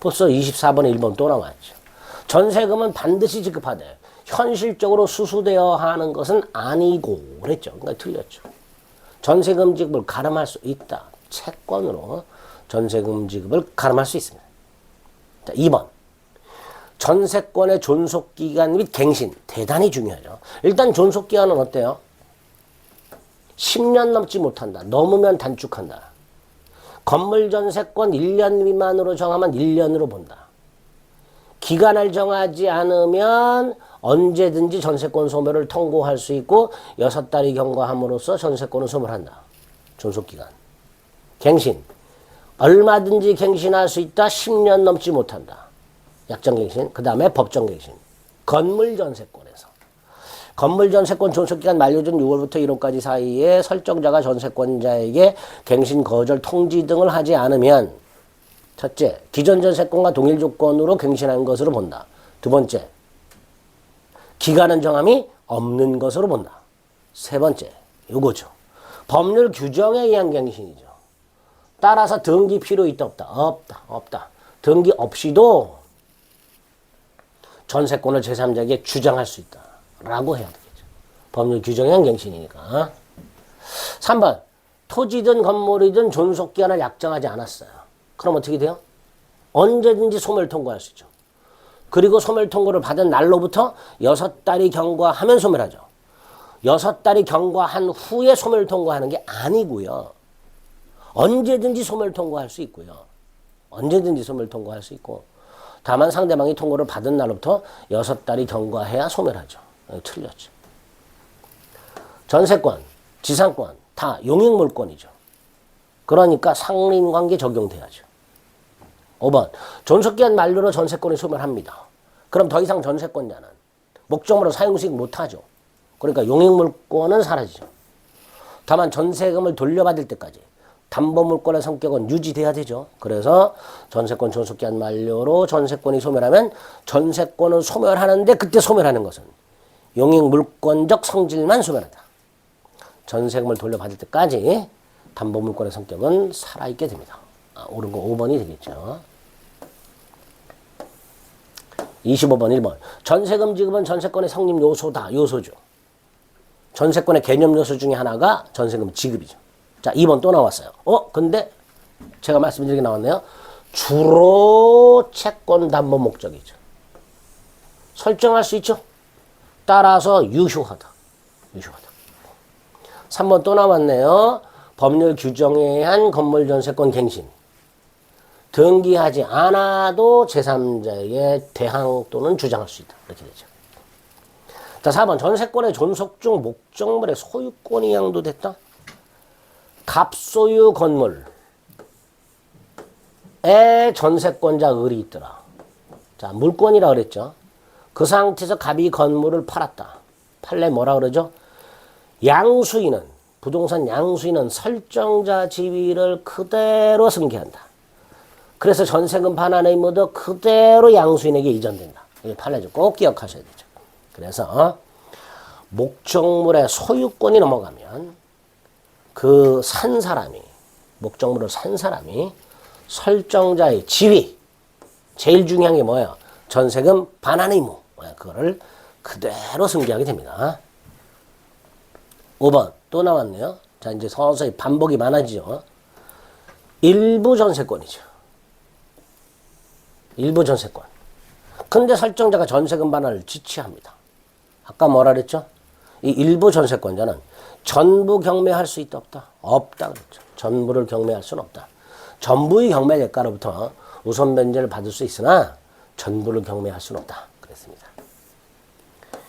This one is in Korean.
벌써 24번 1번 또 나왔죠. 전세금은 반드시 지급하되 현실적으로 수수되어 하는 것은 아니고 그랬죠. 그러니까 틀렸죠. 전세금 지급을 가름할 수 있다. 채권으로 전세금 지급을 가름할 수 있습니다. 자, 2번. 전세권의 존속기간 및 갱신. 대단히 중요하죠. 일단 존속기간은 어때요? 10년 넘지 못한다. 넘으면 단축한다. 건물 전세권 1년 미만으로 정하면 1년으로 본다. 기간을 정하지 않으면 언제든지 전세권 소멸을 통고할 수 있고 여섯 달이 경과함으로써 전세권을 소멸한다. 존속기간. 갱신. 얼마든지 갱신할 수 있다. 10년 넘지 못한다. 약정갱신. 그 다음에 법정갱신. 건물 전세권에서. 건물 전세권 존속기간 만료 전 6월부터 1월까지 사이에 설정자가 전세권자에게 갱신 거절 통지 등을 하지 않으면 첫째, 기존 전세권과 동일 조건으로 갱신한 것으로 본다. 두 번째, 기간은 정함이 없는 것으로 본다. 세 번째, 요거죠. 법률 규정에 의한 갱신이죠. 따라서 등기 필요 있다 없다 없다 없다 등기 없이도 전세권을 제3자에게 주장할 수 있다 라고 해야 되겠죠. 법률 의한 갱신이니까. 3번. 토지든 건물이든 존속기한을 약정하지 않았어요. 그럼 어떻게 돼요? 언제든지 소멸 통고할 수 있죠. 그리고 소멸 통고를 받은 날로부터 여섯 달이 경과하면 소멸하죠. 여섯 달이 경과한 후에 소멸 통고하는 게 아니고요. 언제든지 소멸 통고할 수 있고요. 언제든지 소멸 통고할 수 있고. 다만 상대방이 통고를 받은 날부터 여섯 달이 경과해야 소멸하죠. 어, 틀렸죠. 전세권, 지상권 다 용익물권이죠. 그러니까 상린관계 적용돼야죠. 5번 존속기한 만료로 전세권이 소멸합니다. 그럼 더 이상 전세권자는 목적으로 사용수익 못하죠. 그러니까 용익물권은 사라지죠. 다만 전세금을 돌려받을 때까지 담보물권의 성격은 유지돼야 되죠. 그래서 전세권 존속기한 만료로 전세권이 소멸하면 전세권을 소멸하는데 그때 소멸하는 것은 용익 물권적 성질만 소멸한다. 전세금을 돌려받을 때까지 담보 물권의 성격은 살아있게 됩니다. 아, 옳은 거 5번이 되겠죠. 25번 1번 전세금 지급은 전세권의 성립 요소다. 요소죠. 전세권의 개념 요소 중에 하나가 전세금 지급이죠. 자, 2번 또 나왔어요. 어, 근데 제가 말씀드린 게 나왔네요. 주로 채권 담보 목적이죠. 설정할 수 있죠. 따라서 유효하다. 유효하다. 3번 또 나왔네요. 법률 규정에 의한 건물 전세권 갱신. 등기하지 않아도 제3자에게 대항 또는 주장할 수 있다. 이렇게 되죠. 자, 4번 전세권의 존속 중 목적물의 소유권이 양도됐다. 갑소유 건물에 전세권자 을이 있더라. 자, 물권이라 그랬죠. 그 상태에서 갑이 건물을 팔았다. 팔래 뭐라 그러죠? 양수인은 부동산 양수인은 설정자 지위를 그대로 승계한다. 그래서 전세금 반환의 의무도 그대로 양수인에게 이전된다. 이게 판례죠. 꼭 기억하셔야 되죠. 그래서 목적물의 소유권이 넘어가면 그 산 사람이 목적물을 산 사람이 설정자의 지위 제일 중요한 게 뭐예요? 전세금 반환 의무 그거를 그대로 승계하게 됩니다. 5번 또 나왔네요. 자 이제 서서히 반복이 많아지죠. 일부 전세권이죠. 일부 전세권. 근데 설정자가 전세금 반환을 지취합니다. 아까 뭐라 그랬죠? 이 일부 전세권자는 전부 경매할 수 있다 없다? 없다 그랬죠. 전부를 경매할 수는 없다. 전부의 경매 대가로부터 우선 변제를 받을 수 있으나 전부를 경매할 수는 없다. 그랬습니다.